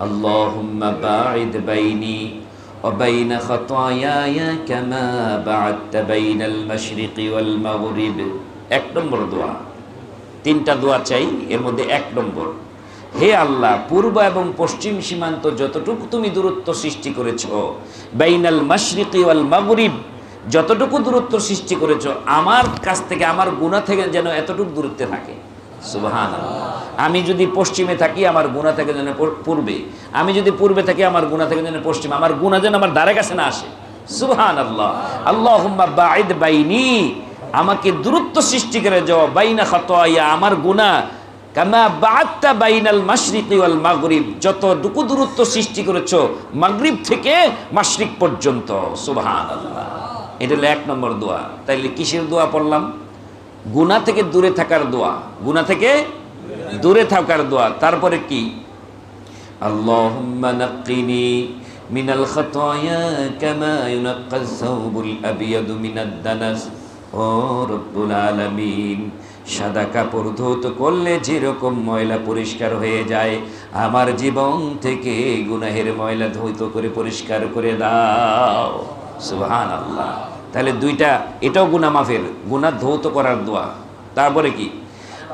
اللهم باعد بيني وبين خطاياي كما بعدت بين المشرق والمغرب এক নম্বর দোয়া তিনটা দোয়া চাই এর মধ্যে এক নম্বর হে আল্লাহ পূর্ব এবং পশ্চিম সীমান্ত যতটুকু তুমি দূরত্ব সৃষ্টি করেছ বাইনাল মাশরিকি ওয়াল মাগরিব যতটুকু দূরত্ব সৃষ্টি করেছ আমার কাছ থেকে আমার গুণা থেকে যেন এতটুকু দূরত্বে থাকে সুবহান আমি যদি পশ্চিমে থাকি, আমার গুণা থেকে যেন পূর্বে। আমি যদি পূর্বে থাকি, আমার গুণা থেকে যেন পশ্চিম। আমার গুণা যেন আমার দ্বারে কাছে না আসে। সুবহান আল্লাহ আল্লাহ বাইদ বাইনি। আমাকে দূরত্ব সৃষ্টি করে যাও। বাইনা খাতোয়া, আমার গুণা। কামা বাত্তা দূরত্ব সৃষ্টি করেছ, মাগরিব থেকে মাশরিক পর্যন্ত। সুবহানাল্লাহ। এটা হলো এক নম্বর দোয়া। তাইলে কিসের দোয়া পড়লাম? গুণা থেকে দূরে থাকার দোয়া। গুণা থেকে দূরে থাকার দোয়া। তারপরে কি? আল্লাহুম্মা নাক্কিনি মিনাল খাতায়া কামা ইউনাক্কাস সাউবুল মিনাদ দানাস। ও রব্বুল আলামিন, সাদা কাপড় ধৌত করলে যেরকম ময়লা পরিষ্কার হয়ে যায়, আমার জীবন থেকে গুনাহের ময়লা ধৌত করে পরিষ্কার করে দাও। সুহান আল্লাহ তাহলে দুইটা, এটাও গুনা মাফের গুনা ধৌত করার দোয়া। তারপরে কি?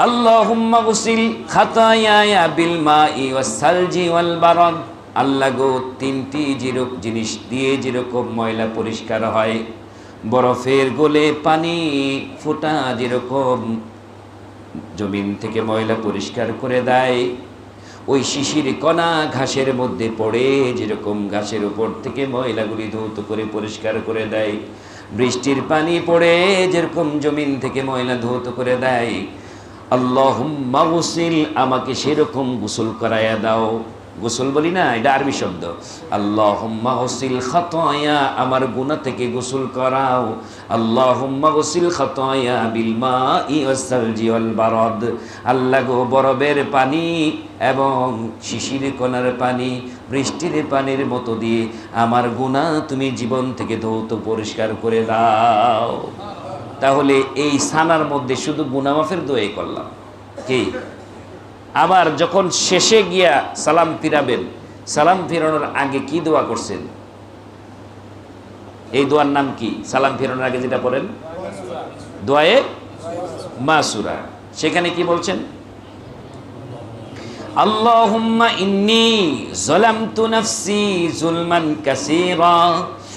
আল্লাহুম্মা গুসিল খাতায়ায়া বিল মাই ওয়াস সালজি ওয়াল বারদ। আল্লাহ গো, তিনটি যেরকম জিনিস দিয়ে যেরকম ময়লা পরিষ্কার হয়, বরফের গোলে পানি ফোঁটা যেরকম জমিন থেকে ময়লা পরিষ্কার করে দেয়, ওই শিশির কণা ঘাসের মধ্যে পড়ে যেরকম ঘাসের উপর থেকে ময়লাগুলি ধৌত করে পরিষ্কার করে দেয়, বৃষ্টির পানি পড়ে যেরকম জমিন থেকে ময়লা ধৌত করে দেয় আল্লাহুম্মা আমাকে সেরকম গোসল করাইয়া দাও। গোসল বলি না, এটা আরবি শব্দ। আল্লাহুম্মা গুসিল খাতায়া, আমার গুনাহ থেকে গোসল করাও। আল্লাহুম্মা গুসিল খাতায়া বিল মাই ওয়াসসালজি ওয়াল বারদ। আল্লাহ গো, বরফের পানি এবং শিশির কণার পানি, বৃষ্টির পানির মতো দিয়ে আমার গুনাহ তুমি জীবন থেকে ধৌত পরিষ্কার করে দাও। তাহলে এই সানার মধ্যে শুধু গুনামাফের দোয়াই করলাম। কি? আবার যখন শেষে গিয়া সালাম ফিরাবেন, সালাম ফিরানোর আগে কি দোয়া করছেন? এই দোয়ার নাম কি? সালাম ফিরানোর আগে যেটা পড়েন? দোয়ায়ে মাসুরা। সেখানে কি বলছেন? আল্লাহ ইন্নি জলামতু নফসি জুলমান কাসিরা।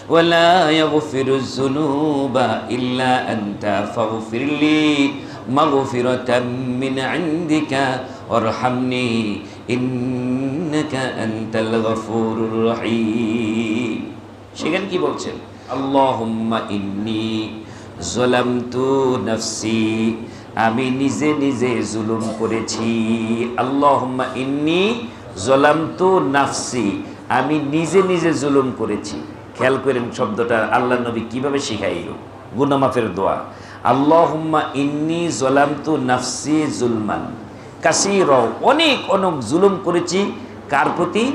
ولا يغفر الذنوب إلا أنت فاغفر لي مغفرة من عندك وارحمني إنك أنت الغفور الرحيم সেখানে কি বলছেন আল্লাহুম্মা ইন্নি জলামতু নাফসি আমি নিজে নিজে জুলুম করেছি আল্লাহুম্মা ইন্নি জলামতু নাফসি আমি নিজে নিজে জুলুম করেছি খেয়াল করেন শব্দটা আল্লাহ নবী কীভাবে শিখাইল? গুনামাফের দোয়া। আল্লাহুম্মা ইন্নি জলামতু নাফসি জুলমান। কাসির, অনেক অনেক জুলুম করেছি। কার প্রতি?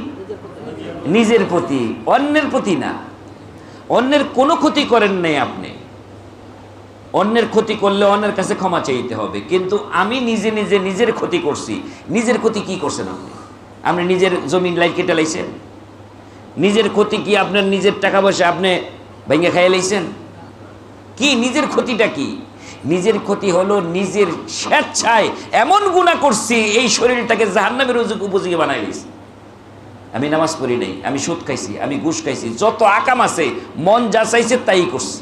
নিজের প্রতি, অন্যের প্রতি না। অন্যের কোনো ক্ষতি করেন নাই আপনি। অন্যের ক্ষতি করলে অন্যের কাছে ক্ষমা চাইতে হবে। কিন্তু আমি নিজে নিজে নিজের ক্ষতি করছি। নিজের ক্ষতি কি করছেন আপনি? আপনি নিজের জমিন লাই কেটে লাইছেন? নিজের ক্ষতি কি আপনার নিজের টাকা পয়সা আপনি ভেঙে খাইয়ে লাইছেন? কি নিজের ক্ষতিটা কি? নিজের ক্ষতি হলো নিজের স্বেচ্ছায় এমন গুণা করছি, এই শরীরটাকে জাহান্নামের উপযোগী বানাই দিয়েছি আমি নামাজ পড়ি নাই, আমি সুদ খাইছি, আমি ঘুষ খাইছি, যত আকাম আছে, মন যা চাইছে তাই করছি।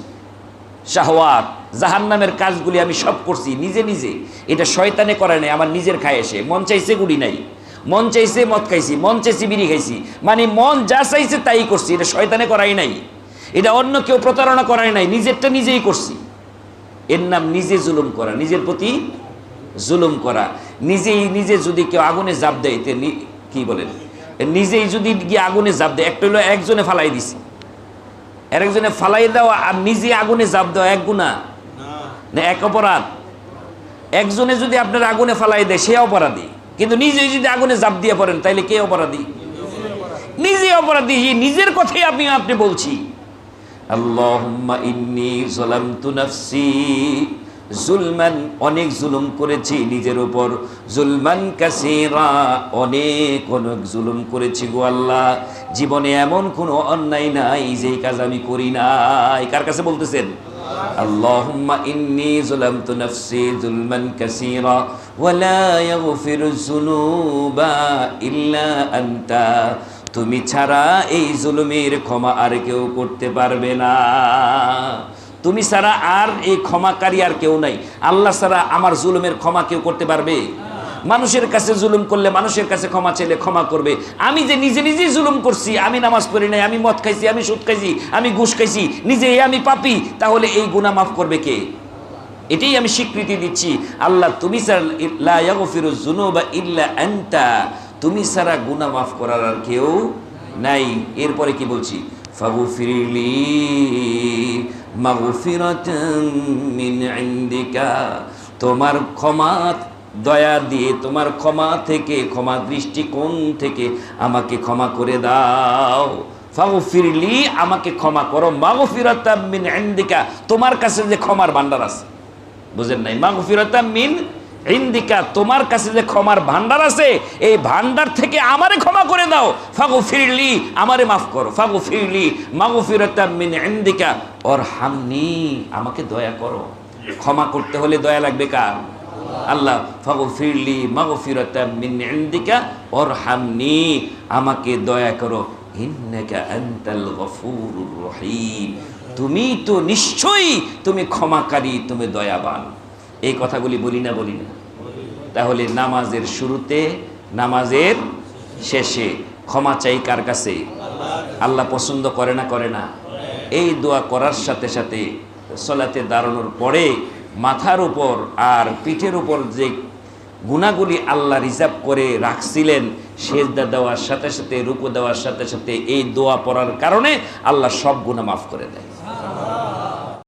শাহওয়াত, জাহান্নামের কাজগুলি আমি সব করছি, নিজে নিজে। এটা শয়তানে করে নাই, আমার নিজের খায় এসে। মন চাইছে গুড়ি নাই। মন চাইছে মদ খাইছি। মন চাইছে বিড়ি খাইছি। মানে মন যা চাইছে তাই করছি এটা শয়তানে করাই নাই। এটা অন্য কেউ প্রতারণা করাই নাই নিজেরটা নিজেই করছি। এর নাম নিজে জুলুম করা নিজের প্রতি জুলুম করা। নিজেই নিজে যদি কেউ আগুনে জাপ দেয় তে কি বলেন? নিজেই যদি গিয়ে আগুনে জাপ দেয় একটা হলো একজনে ফালাই দিছে। আর একজনে ফালাই দেওয়া আর নিজে আগুনে জাপ দেওয়া এক গুণা? না এক অপরাধ। একজনে যদি আপনার আগুনে ফালাই দেয় সে অপরাধী। কিন্তু নিজেই যদি আগুনে জাপ দিয়ে পড়েন, তাইলে কে অপরাধী? নিজে অপরাধী নিজের কথাই আপনি আপনি বলছি। আল্লাহুম্মা ইন্নি যালামতু জুলমান, অনেক জুলুম করেছি নিজের উপর। জুলমান কাসিরা, অনেক অনেক জুলুম করেছি গো আল্লাহ। জীবনে এমন কোনো অন্যায় নাই যেই কাজ আমি করি নাই। কার কাছে বলতেছেন? اللهم إني ظلمت نفسي ظلما كثيرا ولا يغفر الذنوب إلا أنت তুমি ছাড়া এই জুলুমের ক্ষমা আর কেউ করতে পারবে না তুমি ছাড়া আর এই ক্ষমাকারী আর কেউ নাই আল্লাহ ছাড়া আমার জুলুমের ক্ষমা কেউ করতে পারবে মানুষের কাছে জুলুম করলে মানুষের কাছে ক্ষমা চাইলে ক্ষমা করবে। আমি যে নিজে নিজেই জুলুম করছি, আমি নামাজ পড়ি নাই, আমি মদ খাইছি, আমি সুদ খাইছি, আমি ঘুষ খাইছি নিজে আমি পাপি, তাহলে এই গুনাহ মাফ করবে কে? এটাই আমি স্বীকৃতি দিচ্ছি। আল্লাহ, তুমি ইল্লা আনতা, তুমি ছাড়া গুনাহ মাফ করার আর কেউ নাই। এরপরে কি বলছি? ফাগফিরলি মাগফিরাতাম মিন তোমার ক্ষমা দয়া দিয়ে তোমার ক্ষমা থেকে, ক্ষমা দৃষ্টিকোণ থেকে আমাকে ক্ষমা করে দাও। ফাগফিরলি আমাকে ক্ষমা করো। মাগফিরাতাম মিন ইনদিকা, তোমার কাছে যে ক্ষমার ভান্ডার আছে। বুঝেন নাই? মাগফিরাতাম মিন ইন্দিকা, তোমার কাছে যে ক্ষমার ভান্ডার আছে, এই ভান্ডার থেকে আমারে ক্ষমা করে দাও। ফাগু ফিরলি আমারে মাফ করো। ফাগু ফিরলি মাগু ফিরতাম মিন ইন্দিকা ওর হামনি আমাকে দয়া করো। ক্ষমা করতে হলে দয়া লাগবে কার? আল্লাহ ফাগু ফিরলি মাগু মিন ইন্দিকা ওর হামনি আমাকে দয়া করো, ইন্নাকা আনতাল গফুরুর রহিম। তুমি তো নিশ্চয়ই, তুমি ক্ষমাকারী, তুমি দয়াবান। এই কথাগুলি বলি না বলি না। তাহলে নামাজের শুরুতে, নামাজের শেষে ক্ষমা চাই কার কাছে? আল্লাহ পছন্দ করে না করে না। এই দোয়া করার সাথে সাথে সলাতে দাঁড়ানোর পরে মাথার উপর আর পিঠের উপর যে গুণাগুলি আল্লাহ রিজার্ভ করে রাখছিলেন, সেজদা দেওয়ার সাথে সাথে, রুকু দেওয়ার সাথে সাথে এই দোয়া পড়ার কারণে আল্লাহ সব গুণা মাফ করে দেয়।